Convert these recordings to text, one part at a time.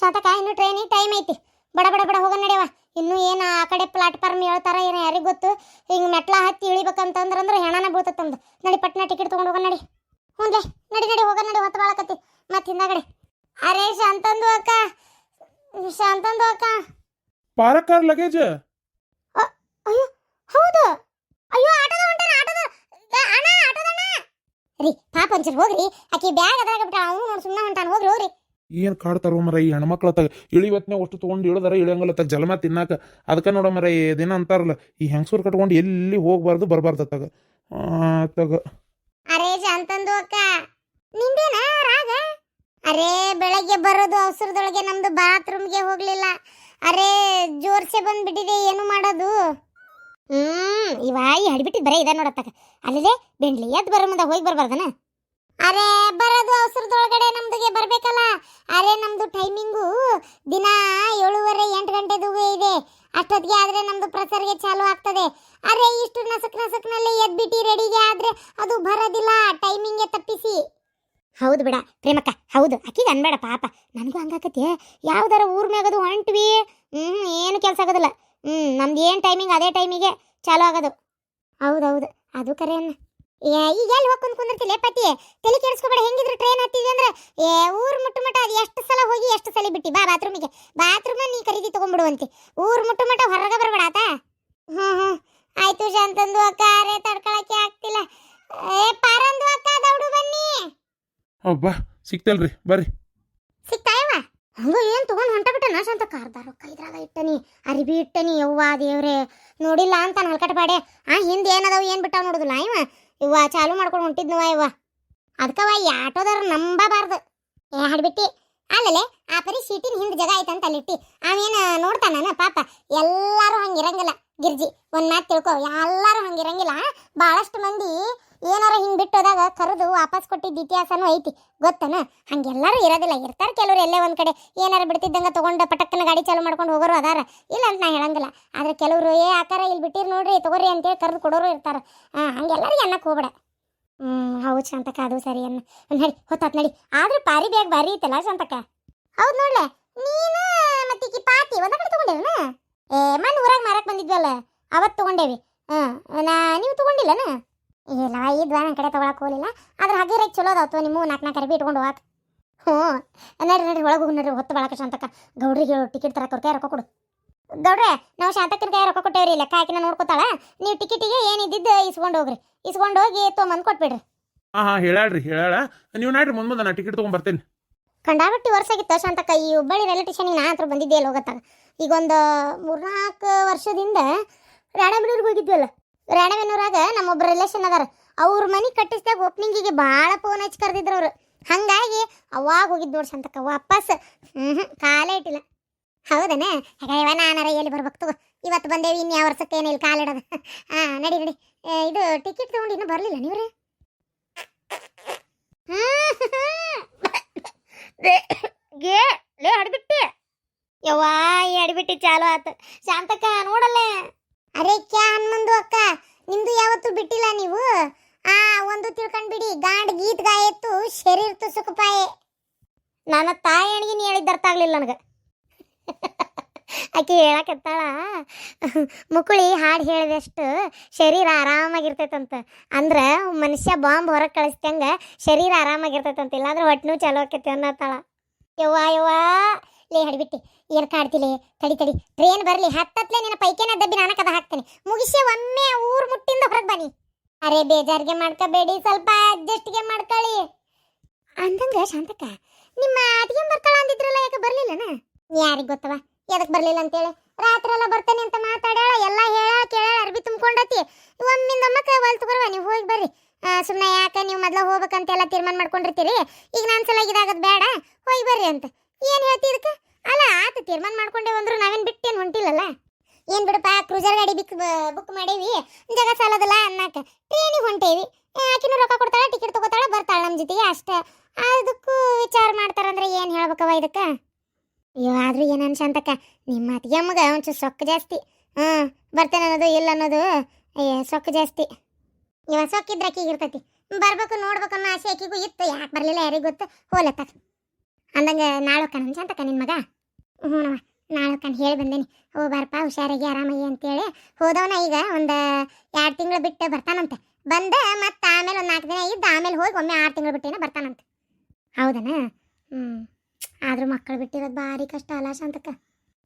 ಶಾತಕ ಇನ್ನು ಟ್ರೈನಿಗೆ ಟೈಮ್ ಐತಿ. ಬಡ ಬಡ ಬಡ ಹೋಗೋಣ ನಡೆಯವ. ಇನ್ನು ಏನು ಆ ಕಡೆ ಪ್ಲಾಟ್ಫಾರ್ಮ್ ಹೇಳ್ತಾರ ಏನು ಯಾರಿಗೆ ಗೊತ್ತು? ಹಿಂಗೆ ಮೆಟ್ಲ ಹತ್ತಿ ಇಳಿಬೇಕಂತಂದ್ರೆ ಅಂದ್ರೆ ಹೆಣನ ಬೀಳ್ತತ್ತಂದು ನಡಿ ಪಟ್ನ ಟಿಕೆಟ್ ತೊಗೊಂಡು ಹೋಗೋಣ ನಡಿ. ಹ್ಞೂ ನಡಿ ನಡಿ ಹೋಗೋಣ ನಡಿ ಹೊತ್ತು ಬಾಳಕತ್ತಿ. ಮತ್ತೆ ಹಿಂದಾಗಡೆ. ಅರೇ ಶಾಂತಂದು ಅಕ್ಕ. ಶಾಂತಂದು ಅಕ್ಕ. ಪಾರಕ್ಕಾರ್ ಲಗೇಜ್ ಅಯ್ಯೋ ಹೌದು. ಅಯ್ಯೋ ಆಟೋದ ಹೊಂಟಾನ ಆಟೋದ. ಅಣ್ಣ ಆಟೋದ ಅಣ್ಣ. ರೀ ಪಾಪ ಒಂಚೂರು ಹೋಗ್ರಿ. ಆಕಿ ಬ್ಯಾಗ್ ಅದ್ರಾಗ ಬಿಟ್ಟ ಅವನು ಸುಮ್ಮನೆ ಹೊಂಟಾನ. ಹೋಗ್ರಿ ಹೋಗ್ರಿ. ಏನ್ ಕಾಡ್ತಾರೋ ಮರ ಈ ಹೆಣ್ಮಕ್ಳ ತಗ ಇಳಿವತ್ನೆ ಅಷ್ಟು ತೊಗೊಂಡು ಇಳಿದಾರ ಇಳಿಯಂಗಲತ್ತ ಜಲಮ ತಿನ್ನಾಕ. ಅದಕ್ಕೆ ನೋಡ ಮರ ಈ ಅಂತಾರಲ್ಲ, ಈ ಹೆಂಗಸೂರು ಕಟ್ಕೊಂಡು ಎಲ್ಲಿ ಹೋಗ್ಬಾರ್ದು ಬರಬಾರ್ದು ತಗ. ತಗ. ಅರೇ ಅಂತಂದು ಅಕ್ಕ, ನಿಂದೇನಾ ರಾಗ? ಅರೇ ಬೆಳಗ್ಗೆ ಬರೋದು ಅವಸರದೊಳಗೆ ನಮ್ದು ಬಾತ್ರೂಮ್ಗೆ ಹೋಗ್ಲಿಲ್ಲ. ಅರೇ ಜೋರ್ಸೆ ಬಂದ್ಬಿಟ್ಟಿದೆ, ಏನು ಮಾಡೋದು? ಹ್ಮ್, ಇವ ಈ ಹಡಿಬಿಟ್ಟಿದ್ ಬರೇ ಇದೆ ನೋಡತ್ತಕ ಅಲ್ಲದೆ ಬೆಂಡ್ಲಿ ಎದ್ದು ಬರೋ ಮುಂದೆ ಹೋಗಿ ಬರ್ಬಾರ್ದನ? ಅರೇ ಬರೋದು ಅವಸರದೊಳಗಡೆ ನಮ್ದುಗೆ ಬರಬೇಕಲ್ಲ. ಅರೆ ನಮ್ದು ಟೈಮಿಂಗು ದಿನ ಏಳುವರೆ ಎಂಟು ಗಂಟೆದು ಇದೆ. ಅಷ್ಟೊತ್ತಿಗೆ ಆದ್ರೆ ನಮ್ದು ಪ್ರಸಾರಿಗೆ ಚಾಲು ಆಗ್ತದೆ. ಅರೆ ಇಷ್ಟು ನಸಕ್ ನಸಕ್ನಲ್ಲಿ ಎದ್ಬಿಟ್ಟು ರೆಡಿಗೆ ಆದ್ರೆ ಅದು ಬರೋದಿಲ್ಲ. ಟೈಮಿಂಗ್ಗೆ ತಪ್ಪಿಸಿ. ಹೌದು ಬಿಡ ಪ್ರೇಮಕ್ಕ ಹೌದು. ಅಕ್ಕಿಗೆ ಅನ್ಬೇಡ ಪಾಪ. ನನಗೂ ಹಂಗಾಕತಿ ಯಾವ್ದಾರ ಊರ್ ಮ್ಯಾಗದು ಹೊಂಟ್ವಿ. ಹ್ಞೂ ಏನು ಕೆಲಸ ಆಗೋದಿಲ್ಲ. ಹ್ಞೂ ನಮ್ದು ಏನು ಟೈಮಿಂಗ್ ಅದೇ ಟೈಮಿಗೆ ಚಾಲು ಆಗೋದು. ಹೌದೌದು. ಅದು ಕರೆ ಅನ್ನ ಏ ಈಗ ಎಲ್ಲಿ ಹೋಗ್ಕೊಂಡು ಕುಂದಿರ್ತಿಲ್ಲ ಪತಿ? ತಲೆ ಕೆಡಿಸ್ಕೊಬೇಡ ಹೆಂಗಿದ್ರು ಟ್ರೈನ್ ಹತ್ತಿದ್ವಿ ಅಂದ್ರೆ ಏ ಊರ್ ಮುಟ್ಟು ಮಟ ಅದು ಎಷ್ಟು ಸಲ ಹೋಗಿ ಎಷ್ಟು ಸಲ ಬಿಟ್ಟಿ? ಬಾ ಬಾತ್ರೂಮಿಗೆ ಬಾತ್ರೂಮ್ ನೀ ಖರೀದಿ ತಗೊಂಡ್ಬಿಡುವಂತೆ ಊರ್ ಮುಟ್ಟು ಮಟ ಹೊರಗೆ ಬರಬೇಡ ಆತ? ಹ್ಮ್ ಹ್ಮ್. ಆಯ್ತು ಶಾಂತಂದು ಅಕ್ಕ ಅರೆ ತಡ್ಕೊಳಕ್ಕೆ ಆಗ್ತಿಲ್ಲ. ಏ ಪಾರಂದು ಅಕ್ಕ ದೌಡು ಬನ್ನಿ. ಅಬ್ಬಾ ಸಿಕ್ತಲ್ರಿ ಬರ್ರಿ. ಸಿಕ್ತಾಯವ ಹಂಗು ಏನ್ ತಗೊಂಡ್ ಹೊಂಟ ಬಿಟ್ಟನ ಶಾಂತ? ಕಾರ್ದಾರ ರೊಕ್ಕ ಇದ್ರಾಗ ಇಟ್ಟನಿ ಅರಿಬಿ ಇಟ್ಟನಿ ಯವ್ವ ದೇವ್ರೆ. ನೋಡಿಲ್ಲ ಅಂತ ನಲ್ಕಟ ಬಾಡೆ ಆ ಹಿಂದೆ ಏನದಾವ ಏನು ಬಿಟ್ಟಾವ ನೋಡುದಿಲ್ಲ ಇವ? ಇವ್ವ, ಚಾಲು ಮಾಡ್ಕೊಂಡು ಹೊಂಟಿದ್ನವ ಇವ ಅದಕ್ಕವ ಈ ಆಟೋದವ್ರ ನಂಬಬಾರ್ದು. ಏ, ಹಾಡ್ಬಿಟ್ಟಿ. ಅಲ್ಲಲೆ ಆ ಪರಿ ಸೀಟಿನ ಹಿಂದೆ ಜಾಗ ಐತಂತ ಅಲ್ಲಿಟ್ಟಿ ಅವೇನ ನೋಡ್ತಾನ ಪಾಪ ಹಂಗೆ ಇರಂಗಿಲ್ಲ ಗಿರ್ಜಿ, ಒಂದು ಮಾತು ತಿಳ್ಕೊ, ಎಲ್ಲಾರು ಹಂಗಿರಂಗಿಲ್ಲ ಭಾಳಷ್ಟು ಮಂದಿ ಏನಾರ ಹಿಂಗ್ ಬಿಟ್ಟೋದಾಗ ಕರೆದು ವಾಪಸ್ ಕೊಟ್ಟಿದ್ದ ಇತಿಹಾಸನೂ ಐತಿ. ಗೊತ್ತನ? ಹಂಗೆಲ್ಲರೂ ಇರೋದಿಲ್ಲ. ಇರ್ತಾರೆ ಕೆಲವರು ಎಲ್ಲೇ ಒಂದ್ ಕಡೆ. ಏನಾರ ಬಿಡ್ತಿದ್ದಂಗ ತಗೊಂಡು ಪಟಕ್ಕನ ಗಾಡಿ ಚಾಲು ಮಾಡ್ಕೊಂಡು ಹೋಗೋರು ಅದಾರ. ಇಲ್ಲ ಅಂತ ನಾ ಹೇಳಂಗಿಲ್ಲ. ಆದ್ರೆ ಕೆಲವರು ಏ ಆಕಾರ ಇಲ್ಲಿ ಬಿಟ್ಟಿರ್ ನೋಡ್ರಿ ತಗೋರಿ ಅಂತೇಳಿ ಕರೆದು ಕೊಡೋರು ಇರ್ತಾರ. ಆ, ಹಂಗೆಲ್ಲರಿಗೆ ಅನ್ನಕ್ಕೆ ಹೋಗ್ಬೇಡ. ಹ್ಮ್ ಹೌದು ಶಾಂತಕ್ಕ ಅದು ಸರಿ ಅನ್ನ ನಡಿ ಹೊತ್ತಾತ್ ನಡಿ. ಆದ್ರೆ ಪಾರಿ ಬ್ಯಾಗ್ ಬಾರಿ ಐತಲ್ಲ ಶಾಂತಕ್ಕ? ಹೌದು ನೋಡ್ಲೆ. ನೀನು ಮತ್ತೆ ಈಕಿ ಪಾತಿ ಒಂದ ಕಡೆ ಏ ಮನ್ ಊರಾಗ ಮಾರಕ್ ಬಂದಿದ್ವಲ್ಲ. ಅವತ್ತು ತಗೊಂಡೇವಿ. ಹ್ಮ್ ನಾ ನೀವು ತಗೊಂಡಿಲ್ಲನ? ಇಲ್ಲ ಈ ನನ್ನ ಕಡೆ ತೊಗೊಳಕ್ಕೆ ಹೋಗಲಿಲ್ಲ. ಆದ್ರೆ ಹಾಗೆ ರೇಟ್ ಚಲೋ ಅದಾವತ್ತು ನಿಮ್ಮ ನಾಲ್ಕು ನಾಲ್ಕು ಅರಬಿ ಇಟ್ಕೊಂಡು ಹೋಗಕ್ಕೆ ಹ್ಞೂ. ನಡ್ರಿ ನಡ್ರಿ ಒಳಗೆ ಹೋಗಿ ನಡ್ರಿ ಹೊತ್ತು ಬಳಕ ಶಾಂತಕ್ಕ. ಗೌಡ್ರಿಗೆ ಹೇಳು ಟಿಕೆಟ್ ತರಕ್ಕೆ ಅವ್ರ ಕೈ ರೊಕ್ಕ ಕೊಡು. ಗೌಡ್ರೆ ನಾವು ಶಾಂತಕ್ಕನ ಕೈ ರೊಕ್ಕ ಕೊಟ್ಟೇವ್ರಿ ಲೆಕ್ಕ ಹಾಕಿನ ನೋಡ್ಕೊತಾಳ. ನೀವು ಟಿಕೆಟಿಗೆ ಏನಿದ್ದಿದ್ದು ಇಸ್ಕೊಂಡು ಹೋಗ್ರಿ. ಇಸ್ಕೊಂಡು ಹೋಗಿ ತೊಗೊಂಬಂದು ಕೊಟ್ಬಿಡ್ರಿ. ಹಾ ಹಾ ಹೇಳಾಡ್ರಿ ಹೇಳಾಳ. ನೀವು ನಾಡ್ರಿ ಮುಂದ್ ಮುಂದೆ ನಾ ಟಿಕೆಟ್ ತೊಗೊಂಡ್ ಬರ್ತೇನೆ. ಕಂಡಾಬಟ್ಟಿ ವರ್ಷ ಆಗಿತ್ತು ಶಾಂತಕ್ಕ ಈ ಹುಬ್ಬಳ್ಳಿ ರೈಲ್ವೆ ಸ್ಟೇಷನಿಗೆ ನಾ ಹತ್ರ ಬಂದಿದ್ದೆ ಅಲ್ಲಿ ಹೋಗತ್ತಾಗ ಈಗ ಒಂದು ಮೂರ್ನಾಲ್ಕು ವರ್ಷದಿಂದ ರಾಣೆಬೆನ್ನೂರಿಗೆ ಹೋಗಿದ್ವಲ್ಲ. ರಾಣೆಬೆನ್ನೂರಾಗ ನಮ್ಮೊಬ್ಬ ರಿಲೇಷನ್ ಅದಾರ. ಅವ್ರ ಮನೆ ಕಟ್ಟಿಸಿದಾಗ ಓಪನಿಂಗಿಗೆ ಭಾಳ ಫೋನ್ ಹಚ್ಚಿ ಕರೆದಿದ್ರು ಅವರು. ಹಾಗಾಗಿ ಅವಾಗ ಹೋಗಿದ್ದು ನೋಡ್ಸ ಅಂತಕ್ಕ ವಾಪಸ್. ಹ್ಞೂ ಹ್ಞೂ ಕಾಲೇ ಇಟ್ಟಿಲ್ಲ. ಹೌದನ? ಹಾಗಾದ್ರೆ ನಾನಾರ ಎಲ್ಲಿ ಬರ್ಬೇಕು ತಗೋ. ಇವತ್ತು ಬಂದೇವಿ ಇನ್ನು ಯಾವ ವರ್ಷಕ್ಕೆ ಏನಿಲ್ಲ ಕಾಲಿಡೋದು ಹಾಂ, ನಡಿ ನಡಿ. ಇದು ಟಿಕೆಟ್ ತೊಗೊಂಡು ಇನ್ನೂ ಬರಲಿಲ್ಲ ನೀವು ಗೇ ಲೇ, ಅಡ್ಬಿಟ್ಟಿ. ಯವ್ವಾ, ಈ ಅಡ್ಬಿಟ್ಟಿ ಚಾಲು ಆತು. ಶಾಂತಕ್ಕ, ನೋಡಲ್ಲೇ. ಅರೆ ಕ್ಯಾ ಹನ್ನೊಂದು ಅಕ್ಕ? ನಿಮ್ದು ಯಾವತ್ತೂ ಬಿಟ್ಟಿಲ್ಲ ನೀವು? ಆ, ಒಂದು ತಿಳ್ಕೊಂಡ್ಬಿಡಿ ಗಾಂಡ್ ಗೀತ್ ಗಾಯತ್ತು ಶರೀರ್ ತುಸುಕುಪಾಯೆ ನನ್ನ ತಾಯಿ ಅಣಗಿನ ಹೇಳಿದ್ದು ಅರ್ಥ ಆಗ್ಲಿಲ್ಲ ನನಗೆ. ಆಕೆ ಹೇಳಕತ್ತಾಳ ಮುಕುಳಿ ಹಾಡು ಹೇಳಿದಷ್ಟು ಶರೀರ ಆರಾಮಾಗಿರ್ತೈತಂತ. ಅಂದ್ರೆ ಮನುಷ್ಯ ಬಾಂಬ್ ಹೊರಗೆ ಕಳಿಸ್ದಂಗೆ ಶರೀರ ಆರಾಮಾಗಿರ್ತೈತಂತ. ಇಲ್ಲಾಂದ್ರೆ ಹೊಟ್ಟೆನೂ ಚಲೋ ಆಕೈತಿ ಅನ್ನತ್ತಾಳ. ಯವ್ವಾ ಯವ್ವಾ. ಲೇ ಹಡಿಬಿಟ್ಟಿ, ಏನ್ ಕಾಡ್ತಿಲಿ ತಡಿ ತಡಿ. ಟ್ರೇನ್ ಬರಲಿ, ಹತ್ತತ್ಲೆ ನಿನ್ನ ಪೈಕೇನ ದಬ್ಬಿ ನಾನು ಕದ ಹಾಕ್ತೇನೆ. ಮುಗಿಸಿ ಒಮ್ಮೆ ಊರ್ ಮುಟ್ಟಿಂದ ಹೊರಗೆ ಬನ್ನಿ. ಅರೆ ಬೇಜಾರಿಗೆ ಮಾಡ್ಕೋಬೇಡಿ, ಸ್ವಲ್ಪ ಅಡ್ಜಸ್ಟ್ಗೆ ಮಾಡ್ಕೊಳ್ಳಿ. ಅಂದಂಗ ಶಾಂತಕ್ಕ, ನಿಮ್ಮ ಅತಿಗೆ ಬರ್ತಾಳ ಅಂದಿದ್ರಲ್ಲ, ಯಾಕೆ ಬರ್ಲಿಲ್ಲನ? ಯಾರಿಗೆ ಗೊತ್ತವ? ಎದಕ್ ಬರ್ಲಿಲ್ಲ ಅಂತೇಳಿ? ರಾತ್ರಿ ಎಲ್ಲ ಬರ್ತೇನೆ ಅಂತ ಮಾತಾಡ್ಯಾಳ, ಎಲ್ಲ ಹೇಳ ಕೇಳ ಅರ್ಬಿ ತುಂಬ್ಕೊಂಡತಿ. ಒಮ್ಮಿಂದ ಒಮ್ಮಕ್ಕ ಹೊಲ್ತು ಬರುವ, ನೀವು ಹೋಗಿ ಬರ್ರಿ. ಸುಮ್ಮನೆ ಯಾಕೆ ನೀವು ಮೊದ್ಲು ಹೋಗ್ಬೇಕಂತೆಲ್ಲ ತೀರ್ಮಾನ ಮಾಡ್ಕೊಂಡಿರ್ತೀರಿ? ಈಗ ನಾನು ಸಲ ಇದಾಗದ್ ಬೇಡ, ಹೋಗಿ ಬರ್ರಿ ಅಂತ. ಏನ್ ಹೇಳ್ತಿ ಇದಕ್ಕೆ? ಅಲ್ಲ, ಆತ ತೀರ್ಮಾನ ಮಾಡ್ಕೊಂಡೆ ಅಂದ್ರು ನಾವೇನ್ ಬಿಟ್ಟೇನು ಹೊಂಟಿಲ್ಲಲ್ಲ? ಏನ್ ಬಿಡಪ್ಪ ಕ್ರೂಸರ್ ಗಾಡಿ ಬಿಕ್ ಬುಕ್ ಮಾಡೇವಿ, ಜಾಗ ಸಾಲದಲ್ಲ ಅನ್ನಾಕ ಟ್ರೇನಿಗೆ ಹೊಂಟೇವಿ. ಆಕಿನೂ ರೊಕ್ಕ ಕೊಡ್ತಾಳ ಟಿಕೆಟ್ ತಗೋತಾಳ, ಬರ್ತಾಳ ನಮ್ಮ ಜೊತೆಗೆ ಅಷ್ಟೇ. ಅದಕ್ಕೂ ವಿಚಾರ ಮಾಡ್ತಾರಂದ್ರೆ ಏನು ಹೇಳ್ಬೇಕವ ಇದಕ್ಕೆ? ಅಯ್ಯೋ, ಆದ್ರೂ ಏನು ಅನ್ಸಂತಕ್ಕ ನಿಮ್ಮ ಅತ್ತಿಗೆ ಅಮ್ಮಗ ಒಂಚೂರು ಸೊಕ್ಕ ಜಾಸ್ತಿ. ಹ್ಞೂ ಬರ್ತೇನೆ ಅನ್ನೋದು, ಇಲ್ಲ ಅನ್ನೋದು ಅಯ್ಯ ಸೊಕ್ಕ ಜಾಸ್ತಿ. ಇವ ಸೊಕ್ಕಿದ್ರೆ ಅಕ್ಕಿಗೆ ಇರ್ತೈತಿ. ಬರ್ಬೇಕು, ನೋಡ್ಬೇಕು ಅನ್ನೋ ಆಸೆ ಆಕಿಗೂ ಇತ್ತು. ಯಾಕೆ ಬರಲಿಲ್ಲ ಯಾರಿಗೆ ಗೊತ್ತು? ಹೋಲತ್ತ ಅಂದಂಗ ನಾಳೆ ಹೋಗ್ತಾನ ಶಾಂತಕ್ಕ ನಿನ್ ಮಗ? ಹ್ಞೂನವ ನಾಳೆ ಹೋಗ್ತಾನ ಹೇಳಿ ಬಂದೇನಿ. ಓ ಬಾರಪ್ಪ, ಹುಷಾರಾಗಿ ಆರಾಮಾಗಿ ಅಂತೇಳಿ ಹೋದವನ ಈಗ ಒಂದು ಎರಡು ತಿಂಗಳು ಬಿಟ್ಟು ಬರ್ತಾನಂತೆ. ಬಂದ ಮತ್ತೆ ಆಮೇಲೆ ಒಂದು ನಾಲ್ಕು ದಿನ ಇದ್ದ, ಆಮೇಲೆ ಹೋಗಿ ಒಮ್ಮೆ ಆರು ತಿಂಗಳು ಬಿಟ್ಟೇನ ಬರ್ತಾನಂತೆ. ಹೌದನ? ಹ್ಞೂ ಆದರೂ ಮಕ್ಕಳು ಬಿಟ್ಟಿರೋದು ಭಾರಿ ಕಷ್ಟ ಅಲ್ಲ ಶಾಂತಕ್ಕ.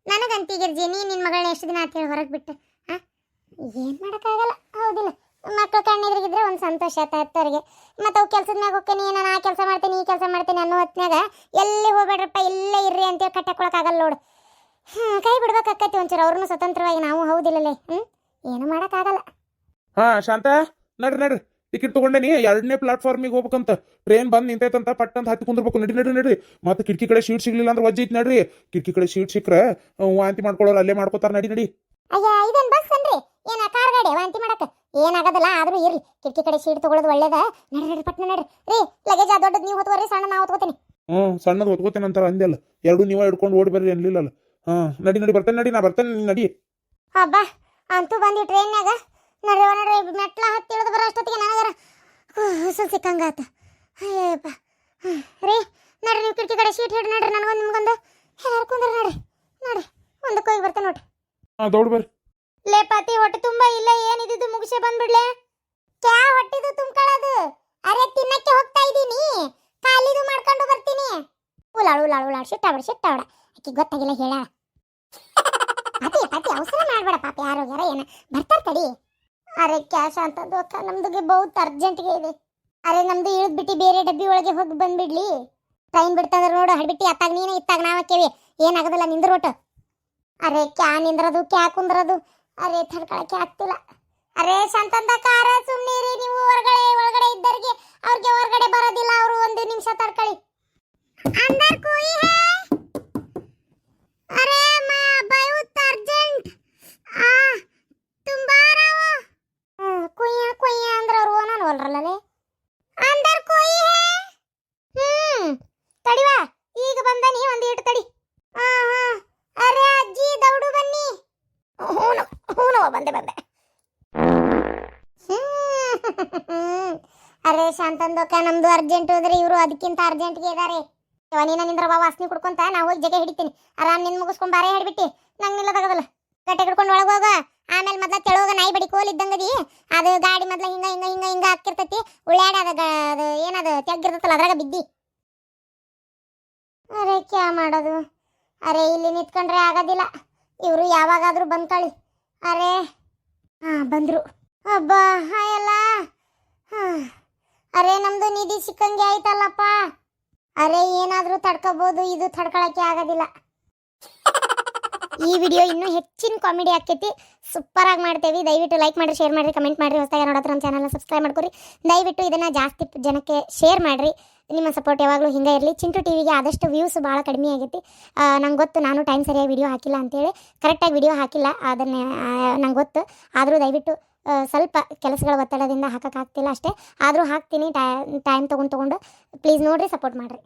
ನನಗಂತೀಗಿರ್ಜಿ ನೀ ನಿನ್ನ ಮಗಳನ್ನ ಎಷ್ಟು ದಿನ ಅಂತ ಹೇಳಿ ಹೊರಗೆ ಬಿಟ್ಟು ಹಾಂ ಏನು ಮಾಡೋಕ್ಕಾಗಲ್ಲ, ಹೌದಿಲ್ಲ. ಮಕ್ಕಳು ಕಣ್ಣೆದ್ರಿಗಿದ್ರೆ ಒಂದು ಸಂತೋಷ ಆಯ್ತು ಅವ್ರಿಗೆ ಮತ್ತು ಅವು ಕೆಲಸದ ಮ್ಯಾಗ ಹೋಗ್ತೀನಿ ನಾನು ಆ ಕೆಲಸ ಮಾಡ್ತೀನಿ ಈ ಕೆಲಸ ಮಾಡ್ತೀನಿ ಅನ್ನೋ ಹೊತ್ತಿನಾಗ ಎಲ್ಲಿ ಹೋಗ್ಬೇಡ್ರಪ್ಪ ಇಲ್ಲೇ ಇರ್ರಿ ಅಂತೇಳಿ ಕಟ್ಟಕೊಳಕ್ಕಾಗಲ್ಲ ನೋಡು. ಹ್ಞೂ ಕೈ ಬಿಡ್ಬೇಕಾಕೈತಿ ಒಂಚೂರು ಅವ್ರನ್ನೂ ಸ್ವತಂತ್ರವಾಗಿ ನಾವು ಹೌದಿಲ್ಲಲೇ ಹ್ಞೂ ಏನು ಮಾಡೋಕ್ಕಾಗಲ್ಲ ಹಾಂ ಶಾಂತ ನಡ್ರಿ ನಡ್ರಿ. ಟಿಕೆಟ್ ತೊಗೊಂಡೇನಿ ಎರಡನೇ ಪ್ಲಾಟ್ಫಾರ್ಮಿಗೆ ಹೋಗ್ಬೇಕಂತ. ಟ್ರೈನ್ ಬಂದು ನಿಂತೈತಂತ ಪಟ್ ಅಂತ ಹತ್ತಿ ಕುಂದ್ರಬೇಕು. ನಡಿ ನಡ್ರಿ ನಡ್ರಿ. ಮತ್ತೆ ಕಿಟಕಿ ಕಡೆ ಶೀಟ್ ಸಿಗ್ಲಿಲ್ಲ ಅಂದ್ರೆ ವಜ್ಜೆ ಐತಿ ನಡ್ರಿ. ಕಿಟಕಿ ಕಡೆ ಶೀಟ್ ಸಿಕ್ಕ್ರೆ ವಾಂತಿ ಮಾಡ್ಕೊಳ್ಳೋರು ಅಲ್ಲೇ ಮಾಡ್ಕೋತಾರೆ ನಡಿ ನಡಿ. ಅಯ್ಯ ಇದೇನು ಬಸ್ ಅನ್ರಿ ಏನ ಕಾರ್ ಗಾಡಿ ವಾಂತಿ ಮಾಡಕ್ಕೆ ಏನಾಗೋದಿಲ್ಲ ಆದರೂ ಇರ್ಲಿ ಕಿಟಕಿ ಕಡೆ ಸೀಟ್ ತಗೊಳ್ಳೋದು ಒಳ್ಳೇದ. ನಡ್ರಿ ನಡ್ರಿ ಪಟ್ನ ನಡ್ರಿ. ರೀ ಲಗೇಜ್ ಆ ದೊಡ್ಡದು ನೀವು ಹೊತ್ಕೋರಿ ಸಣ್ಣ ನಾವು ಹೊತ್ಕೋತೀನಿ. ಹ್ಞೂ ಸಣ್ಣದು ಹೊತ್ಕೋತೇನೆ ಅಂತಾರೆ ಅಂದೆಲ್ಲ ಎರಡು ನೀವು ಹಿಡ್ಕೊಂಡು ಓಡಿ ಬರ್ರಿ ಅನ್ಲಿಲ್ಲಲ್ಲ ಹಾ ನಡಿ ನಡಿ ಬರ್ತೇನೆ ನಡಿ ನಾ ಬರ್ತೇನೆ ನಡಿ. ಅಬ್ಬಾ ಅಂತೂ ಬಂದಿ ಟ್ರೈನ್ಯಾಗ ನಡ್ರಿ ನಡ್ರಿ ಮೆಟ್ಲ ಹತ್ತಿ ಇಳಿದು ಬರೋ ಅಷ್ಟೊತ್ತಿಗೆ ನನಗರ ಹುಸು ಸಿಕ್ಕಂಗಾತ. ಅಯ್ಯಪ್ಪ. ರೀ ನಡ್ರಿ ನೀವು ಕಿಟಕಿ ಕಡೆ ಸೀಟ್ ಹಿಡ್ರಿ ನಡ್ರಿ ನನಗೊಂದು ನಿಮ್ಗೊಂದು. ಹೇಳ್ಕೊಂಡ್ರಿ ಕುಂದ್ರಿ ನಡ್ರಿ ನಡ್ರಿ ಒಂದಕ್ಕೆ ಹೋಗಿ ಬರ್ತೇನೆ ನೋಡ್ರಿ. ಹಾ ದೌಡ್ ಬರ್ರಿ. ಲೇ ಪಾತಿ, ಹೊಟ್ಟೆ ತುಂಬಾ ಇಲ್ಲ ಏನಿದ್ದು ಮುಗಿಸೆ ಬಂದ್ಬಿಡ್ಲೆ? ಕ್ಯಾ ಹೊಟ್ಟಿದು ತುಂಬ್ಕೊಳ್ಳೋದು? ಅರೆ, ತಿನ್ನಕ್ಕೆ ಹೋಗ್ತಾ ಇದ್ದೀನಿ. ಕಾಲಿದು ಮಾಡ್ಕೊಂಡು ಬರ್ತೀನಿ. ಉಲಾಳು ಉಲಾಳು ಉಲಾಳು ಶಿಟ್ಟಾವಡ ಶಿಟ್ಟಾವಡ ಆಕಿ ಗೊತ್ತಾಗಿಲ್ಲ, ಹೇಳ. ಪಾತಿ ಪಾತಿ, ಅವಸರ ಮಾಡ್ಬೇಡ, ಪಾಪಿ, ಯಾರು ಏನ. ಬರ್ತಾರ ತಡಿ. ಅರೆ ಕ್ಯಾಶ್ ಅಂತದ್ದು ಅಕ್ಕ, ನಮ್ದುಗೆ ಬಹುತ್ ಅರ್ಜೆಂಟ್ಗೆ ಇದೆ. ಅರೆ, ನಮ್ದು ಇಳಿದ್ ಬಿಟ್ಟು ಬೇರೆ ಡಬ್ಬಿ ಒಳಗೆ ಹೋಗಿ ಬಂದ್ಬಿಡ್ಲಿ. ಟ್ರೈನ್ ಬಿಡ್ತಂದ್ರೆ ನೋಡು, ಹಡ್ಬಿಟ್ಟು, ಅತ್ತಾಗ ನೀನೇ ಇತ್ತಾಗ ನಾವಕ್ಕೇವಿ ಏನಾಗೋದಿಲ್ಲ ನಿಂದ್ರೋಟು ಅರೆ, ಕ್ಯಾ ನಿಂದ್ರದು, ಕ್ಯಾ ಕುಂದ್ರದು? ಅರೆ ತಡ್ಕೊಳಕ್ಕೆ ಆಗ್ತಿಲ್ಲ ಅರೆ ಸಂತಂದ ಕಾರ ಸುಮ್ಮನಿರಿ ನೀವು ಹೊರಗಡೆ ಶಾಂತಂದೋಕ ನಮ್ದು ಅರ್ಜೆಂಟ್ ಹೋದ್ರೆ, ಇವರು ಅದಕ್ಕಿಂತ ಅರ್ಜೆಂಟ್ಗೆ ಇದಾರೆ. ನೀನ ನಿಂದ್ರ ಬಾ ವಾಸನೆ ಕುಡ್ಕೊಂತ ನಾ ಹೋಗಿ ಜಗ ಹಿಡಿತೀನಿ. ಆರಾಮ್ ನಿನ್ ಮುಗಿಸ್ಕೊಂಡ್ ಬಾರೇ ಹಿಡ್ಬಿಟ್ಟಿ ನಂಗೆ ನಿಲ್ಲದಾಗದಲ್ಲ. ಗಟ್ಟೆ ಹಿಡ್ಕೊಂಡು ಒಳಗೆ ಹೋಗ. ಆಮೇಲೆ ಮೊದ್ಲ ತೆಳೋಗ, ನಾಯಿ ಬಡಿ ಕೋಲ್ ಇದ್ದಂಗದಿ. ಅದು ಗಾಡಿ ಮೊದ್ಲ ಹಿಂಗ ಹಿಂಗ ಹಿಂಗ ಹಿಂಗ ಹಾಕಿರ್ತೈತಿ ಉಳ್ಳಾಡಿ ಅದ ಅದು ಏನದು ತೆಗ್ಗಿರ್ತೈತಲ್ಲ ಅದ್ರಾಗ ಬಿದ್ದಿ. ಅರೆ, ಕ್ಯಾ ಮಾಡೋದು? ಅರೆ, ಇಲ್ಲಿ ನಿಂತ್ಕೊಂಡ್ರೆ ಆಗೋದಿಲ್ಲ. ಇವರು ಯಾವಾಗಾದ್ರೂ ಬಂದ್ಕಳಿ. ಅರೆ, ಹಾ, ಬಂದ್ರು. ಅಬ್ಬಾ ಹಾಯಲ್ಲ ಹಾ. ಅರೆ, ನಮ್ದು ನಿಧಿ ಸಿಕ್ಕಂಗೆ ಆಯ್ತಲ್ಲಪ್ಪ. ಅರೆ, ಏನಾದ್ರೂ ತಡ್ಕೋಬಹುದು ಇದು ತಡ್ಕೊಳಕ್ಕೆ ಆಗೋದಿಲ್ಲ. ಈ ವಿಡಿಯೋ ಇನ್ನೂ ಹೆಚ್ಚಿನ ಕಾಮಿಡಿ ಆಕೈತಿ. ಸೂಪರ್ ಆಗಿ ಮಾಡ್ತೇವೆ. ದಯವಿಟ್ಟು ಲೈಕ್ ಮಾಡಿ ಶೇರ್ ಮಾಡಿರಿ ಕಮೆಂಟ್ ಮಾಡಿರಿ. ಹೊಸದಾಗಿ ನೋಡೋದ್ರ ನಮ್ಮ ಚಾನಲ್ನ ಸಬ್ಸ್ಕ್ರೈಬ್ ಮಾಡ್ಕೊರಿ. ದಯವಿಟ್ಟು ಇದನ್ನು ಜಾಸ್ತಿ ಜನಕ್ಕೆ ಶೇರ್ ಮಾಡಿರಿ. ನಿಮ್ಮ ಸಪೋರ್ಟ್ ಯಾವಾಗಲೂ ಹಿಂಗೆ ಇರಲಿ. ಚಿಂಟು ಟಿವಿಗೆ ಆದಷ್ಟು ವ್ಯೂಸ್ ಭಾಳ ಕಡಿಮೆ ಆಗೈತಿ. ನಂಗೆ ಗೊತ್ತು ನಾನು ಟೈಮ್ ಸರಿಯಾಗಿ ವಿಡಿಯೋ ಹಾಕಿಲ್ಲ ಅಂತೇಳಿ. ಕರೆಕ್ಟಾಗಿ ವಿಡಿಯೋ ಹಾಕಿಲ್ಲ. ಅದನ್ನೇ ನಂಗೆ ಗೊತ್ತು. ಆದರೂ ದಯವಿಟ್ಟು ಸ್ವಲ್ಪ ಕೆಲಸಗಳ ಒತ್ತಡದಿಂದ ಹಾಕೋಕ್ಕಾಗ್ತಿಲ್ಲ ಅಷ್ಟೇ. ಆದರೂ ಹಾಕ್ತೀನಿ ಟೈಮ್ ತೊಗೊಂಡು ತೊಗೊಂಡು. ಪ್ಲೀಸ್ ನೋಡಿರಿ ಸಪೋರ್ಟ್ ಮಾಡಿರಿ.